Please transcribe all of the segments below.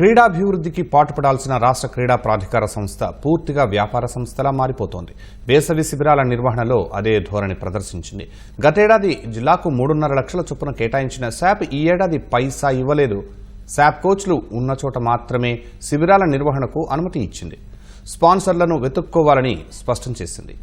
క్రీడాభివృద్ధికి పాటుపడాల్సిన రాష్ట్ర క్రీడా ప్రాధికార సంస్థ పూర్తిగా వ్యాపార సంస్థలా మారిపోతోంది. వేసవి శిబిరాల నిర్వహణలో అదే ధోరణి ప్రదర్శించింది. గతేడాది జిల్లాకు మూడున్నర లక్షల చొప్పున కేటాయించిన శాప్ ఈ ఏడాది పైసా ఇవ్వలేదు. శాప్ కోచ్లు ఉన్న చోట మాత్రమే శిబిరాల నిర్వహణకు అనుమతి ఇచ్చింది. స్పాన్సర్లను వెతుక్కోవాలని స్పష్టం చేసింది.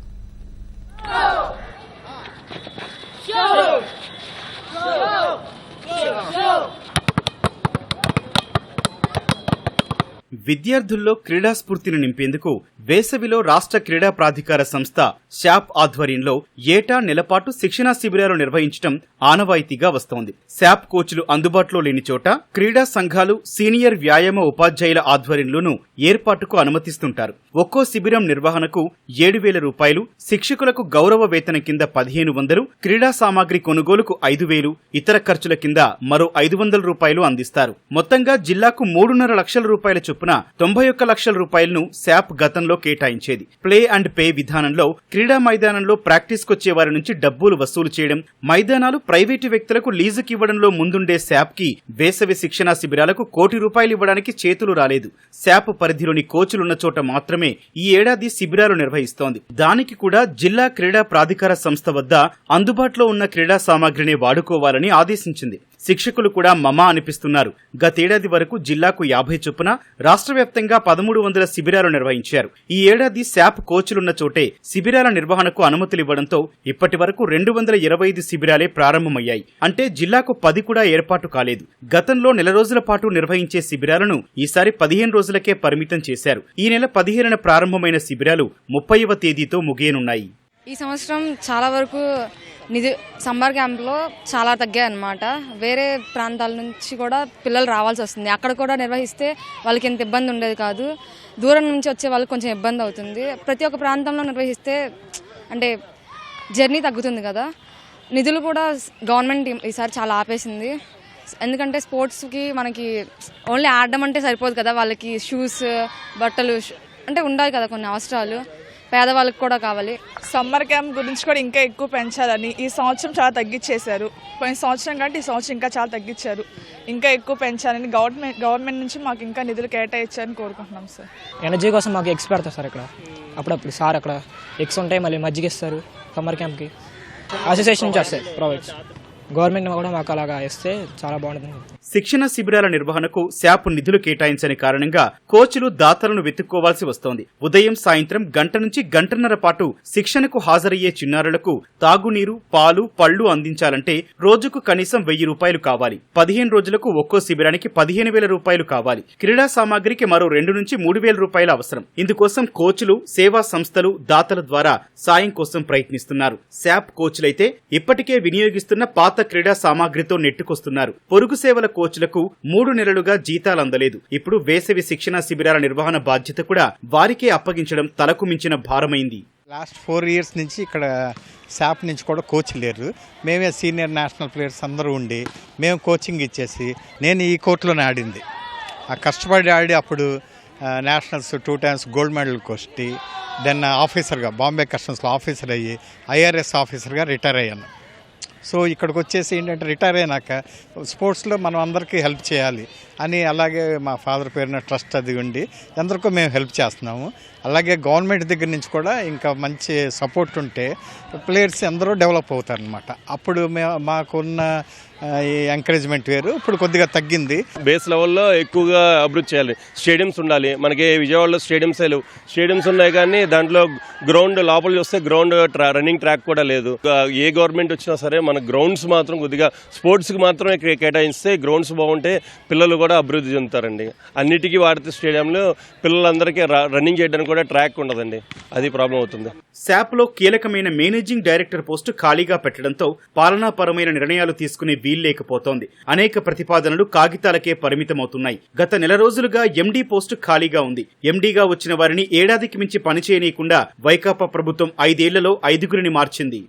విద్యార్థుల్లో క్రీడాస్ఫూర్తిని నింపేందుకు వేసవిలో రాష్ట్ర క్రీడా ప్రాధికార సంస్థ శాప్ ఆధ్వర్యంలో ఏటా నెలపాటు శిక్షణా శిబిరాలు నిర్వహించడం ఆనవాయితీగా వస్తోంది. శాప్ కోచ్లు అందుబాటులో లేని చోట క్రీడా సంఘాలు సీనియర్ వ్యాయామ ఉపాధ్యాయుల ఆధ్వర్యంలోనూ ఏర్పాటుకు అనుమతిస్తుంటారు. ఒక్కో శిబిరం నిర్వహణకు ఏడు వేల రూపాయలు శిక్షకులకు గౌరవ వేతనం కింద పదిహేను వందలు క్రీడా సామాగ్రి కొనుగోలుకు ఐదు వేలు ఇతర ఖర్చుల కింద మరో ఐదు వందల రూపాయలు అందిస్తారు. మొత్తంగా జిల్లాకు మూడున్నర లక్షల రూపాయల చొప్పున తొంభై ఒక్క లక్షల రూపాయలను శాప్ గతంలో కేటాయించేది. ప్లే అండ్ పే విధానంలో క్రీడా మైదానంలో ప్రాక్టీస్కొచ్చే వారి నుంచి డబ్బులు వసూలు చేయడం మైదానాలు ప్రైవేటు వ్యక్తులకు లీజుకి ఇవ్వడంలో ముందుండే శాప్కి వేసవి శిక్షణా శిబిరాలకు కోటి రూపాయలు ఇవ్వడానికి చేతులు రాలేదు. శాప్ పరిధిలోని కోచ్లున్న చోట మాత్రమే ఈ ఏడాది శిబిరాలు నిర్వహిస్తోంది. దానికి కూడా జిల్లా క్రీడా ప్రాధికార సంస్థ వద్ద అందుబాటులో ఉన్న క్రీడా సామాగ్రిని వాడుకోవాలని ఆదేశించింది. శిక్షకులు కూడా మమా అనిపిస్తున్నారు. గతేడాది వరకు జిల్లాకు యాభై చొప్పున రాష్ట్ర వ్యాప్తంగా పదమూడు వందల శిబిరాలు నిర్వహించారు. ఈ ఏడాది శాప్ కోచ్లున్న చోటే శిబిరాల నిర్వహణకు అనుమతులివ్వడంతో ఇప్పటి వరకు రెండు వందల ఇరవై ఐదు శిబిరాలే ప్రారంభమయ్యాయి. అంటే జిల్లాకు పది కూడా ఏర్పాటు కాలేదు. గతంలో నెల రోజుల పాటు నిర్వహించే శిబిరాలను ఈసారి పదిహేను రోజులకే పరిమితం చేశారు. ఈ నెల పదిహేనున ప్రారంభమైన శిబిరాలు ముప్పైవ తేదీతో ముగియనున్నాయి. ఈ సంవత్సరం చాలా వరకు నిధి సమ్మర్ క్యాంప్లో చాలా తగ్గాయి అన్నమాట వేరే ప్రాంతాల నుంచి కూడా పిల్లలు రావాల్సి వస్తుంది. అక్కడ కూడా నిర్వహిస్తే వాళ్ళకి ఎంత ఇబ్బంది ఉండేది కాదు. దూరం నుంచి వచ్చే వాళ్ళకి కొంచెం ఇబ్బంది అవుతుంది. ప్రతి ఒక్క ప్రాంతంలో నిర్వహిస్తే అంటే జర్నీ తగ్గుతుంది కదా. నిధులు కూడా గవర్నమెంట్ ఈసారి చాలా ఆపేసింది. ఎందుకంటే స్పోర్ట్స్కి మనకి ఓన్లీ ఆడడం అంటే సరిపోదు కదా వాళ్ళకి షూస్ బట్టలు అంటే ఉండాలి కదా కొన్ని అవసరాలు. పేదవాళ్ళకి కూడా కావాలి. సమ్మర్ క్యాంప్ గురించి కూడా ఇంకా ఎక్కువ పెంచాలని ఈ సంవత్సరం చాలా తగ్గించేశారు పోయిన సంవత్సరం కంటే ఈ సంవత్సరం ఇంకా చాలా తగ్గించారు ఇంకా ఎక్కువ పెంచాలని గవర్నమెంట్ గవర్నమెంట్ నుంచి మాకు ఇంకా నిధులు కేటాయించాలని కోరుకుంటున్నాం సార్. ఎనర్జీ కోసం మాకు ఎగ్స్ పెడతారు సార్ ఇక్కడ. అప్పుడప్పుడు సార్ అక్కడ ఎగ్స్ ఉంటాయి మళ్ళీ మజ్జిగ ఇస్తారు సమ్మర్ క్యాంప్కి అసోసియేషన్ నుంచి వస్తాయి ప్రొవైడ్స్ గవర్నమెంట్ కూడా మాకు అలాగా ఇస్తే చాలా బాగుంటుంది శిక్షణ శిబిరాల నిర్వహణకు శాప్ నిధులు కేటాయించని కారణంగా కోచ్లు దాతలను వెతుక్కోవాల్సి వస్తోంది. ఉదయం సాయంత్రం గంట నుంచి గంటన్నర పాటు శిక్షణకు హాజరయ్యే చిన్నారులకు తాగునీరు పాలు పళ్ళు అందించాలంటే రోజుకు కనీసం వెయ్యి రూపాయలు కావాలి. పదిహేను రోజులకు ఒక్కో శిబిరానికి పదిహేను వేల రూపాయలు కావాలి. క్రీడా సామాగ్రికి మరో రెండు నుంచి మూడు వేల రూపాయలు అవసరం. ఇందుకోసం కోచ్లు సేవా సంస్థలు దాతల ద్వారా సాయం కోసం ప్రయత్నిస్తున్నారు. శాప్ కోచ్లైతే ఇప్పటికే వినియోగిస్తున్న పాత క్రీడా సామాగ్రితో నెట్టుకొస్తున్నారు. పొరుగు సేవల కోచ్లకు మూడు నెలలుగా జీతాలు అందలేదు ఇప్పుడు వేసవి శిక్షణ శిబిరాల నిర్వహణ బాధ్యత కూడా వారికే అప్పగించడం తలకు మించిన భారమైంది. లాస్ట్ ఫోర్ ఇయర్స్ నుంచి ఇక్కడ శాప్ నుంచి కూడా కోచ్ లేరు. మేమే సీనియర్ నేషనల్ ప్లేయర్స్ అందరూ ఉండి మేము కోచింగ్ ఇచ్చేసి నేను ఈ కోర్టులోనే ఆడింది. ఆ కష్టపడి ఆడి అప్పుడు nationals two times gold medal కొట్టి దెన్ ఆఫీసర్గా బాంబే కస్టమ్స్లో ఆఫీసర్ అయ్యి ఐఆర్ఎస్ ఆఫీసర్గా రిటైర్ అయ్యాను. సో ఇక్కడికి వచ్చేసి ఏంటంటే రిటైర్ అయినాక స్పోర్ట్స్లో మనం అందరికీ హెల్ప్ చేయాలి అని అలాగే మా ఫాదర్ పేరున ట్రస్ట్ అది ఉండి ఎందరికో మేము హెల్ప్ చేస్తున్నాము. అలాగే గవర్నమెంట్ దగ్గర నుంచి కూడా ఇంకా మంచి సపోర్ట్ ఉంటే ప్లేయర్స్ ఎందరో డెవలప్ అవుతారనమాట అప్పుడు మే మాకున్న ఎంకరేజ్మెంట్ వేరు. ఇప్పుడు కొద్దిగా తగ్గింది. బేస్ లెవెల్లో ఎక్కువగా అభివృద్ధి చేయాలి. స్టేడియంస్ ఉండాలి. మనకి విజయవాడలో స్టేడియంస్ లేవు. స్టేడియంస్ ఉన్నాయి కానీ దాంట్లో గ్రౌండ్ లోపల చూస్తే గ్రౌండ్ ట్రా రన్నింగ్ ట్రాక్ కూడా లేదు. ఏ గవర్నమెంట్ వచ్చినా సరే మన గ్రౌండ్స్ మాత్రం కొద్దిగా స్పోర్ట్స్కి మాత్రమే కేటాయిస్తే గ్రౌండ్స్ బాగుంటే పిల్లలు కూడా అభివృద్ధి చెందుతారండి. అన్నిటికీ వాడితే స్టేడియంలో పిల్లలందరికీ ర- రన్నింగ్ చేయడానికి కూడా ట్రాక్ ఉండదండి. అది ప్రాబ్లం అవుతుంది. శాప్లో కీలకమైన మేనేజింగ్ డైరెక్టర్ పోస్టు ఖాళీగా పెట్టడంతో పాలనాపరమైన నిర్ణయాలు తీసుకునే వీల్లేకపోతోంది. అనేక ప్రతిపాదనలు కాగితాలకే పరిమితమవుతున్నాయి. గత నెల రోజులుగా ఎండీ పోస్టు ఖాళీగా ఉంది. ఎండీగా వచ్చిన వారిని ఏడాదికి మించి పనిచేయనీయకుండా వైకాపా ప్రభుత్వం ఐదేళ్ళలో ఐదుగురిని మార్చింది.